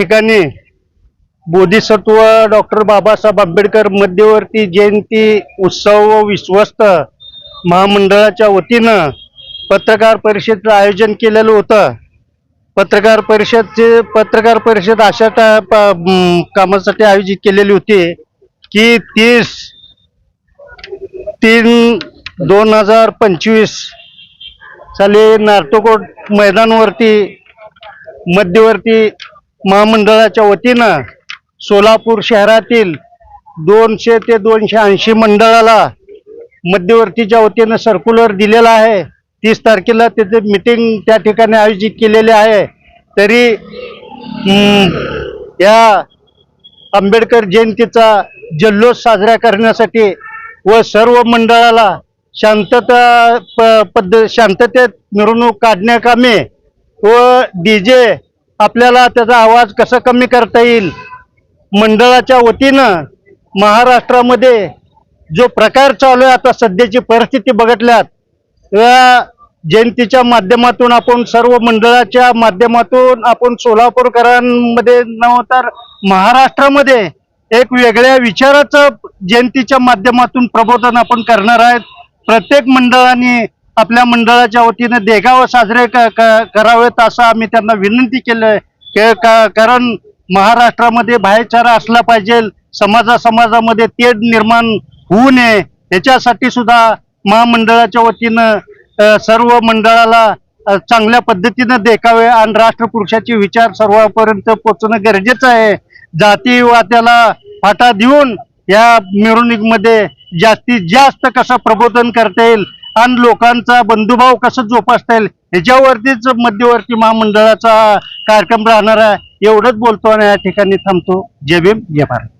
ठिकाणी बोधिसत्व डॉक्टर बाबासाहेब आंबेडकर मध्यवर्ती जयंती उत्सव व विश्वस्त महामंडळाच्या वतीनं पत्रकार परिषदेचं आयोजन केलेलं होतं. पत्रकार परिषदचे पत्रकार परिषद अशा टा- प- कामासाठी आयोजित केलेली होती की तीस तीन दोन हजार पंचवीस साली नार्तोकोट मैदानवरती मध्यवर्ती महामंडळाच्या वतीनं सोलापूर शहरातील दोनशे ते दोनशे ऐंशी मंडळाला मध्यवर्तीच्या वतीनं सर्क्युलर दिलेला आहे. तीस तारखेला त्याचे मीटिंग त्या ठिकाणी आयोजित केलेले आहे. तरी या आंबेडकर जयंतीचा जल्लोष साजरा करण्यासाठी व सर्व मंडळाला शांतता प- पद्ध शांततेत मिरवणूक काढण्याकामी व डी जे आपल्याला त्याचा आवाज कसा कमी करता येईल? मंडळाच्या वतीनं महाराष्ट्रामध्ये जो प्रकार चालू आहे आता सध्याची परिस्थिती बघितल्यात या जयंतीच्या माध्यमातून आपण सर्व मंडळाच्या माध्यमातून आपण सोलापूरकरांमध्ये नव्ह तर महाराष्ट्रामध्ये एक वेगळ्या विचाराचं जयंतीच्या माध्यमातून प्रबोधन आपण करणार आहेत. प्रत्येक मंडळाने आपल्या मंडळाच्या वतीने देगाव साजरे क- क- करावेत असं आम्ही त्यांना विनंती केलं कारण महाराष्ट्रामध्ये भाईचारा असला पाहिजे समाजा समाजामध्ये तेढ निर्माण होऊ नये याच्यासाठी सुद्धा महामंडळाच्या वतीनं सर्व मंडळाला चांगल्या पद्धतीनं देखावे आणि राष्ट्रपुरुषाचे विचार सर्वांपर्यंत पोचणं गरजेचं आहे. जातीवाद्याला फाटा देऊन या मिरवणुकीमध्ये जास्तीत जास्त कसं प्रबोधन करता येईल आणि लोकांचा बंधुभाव कसं जोपासता येईल? ह्याच्यावरतीच मध्यवर्ती महामंडळाचा कार्यक्रम राहणार आहे. एवढंच बोलतो आणि या ठिकाणी थांबतो. जय भीम जय भारत.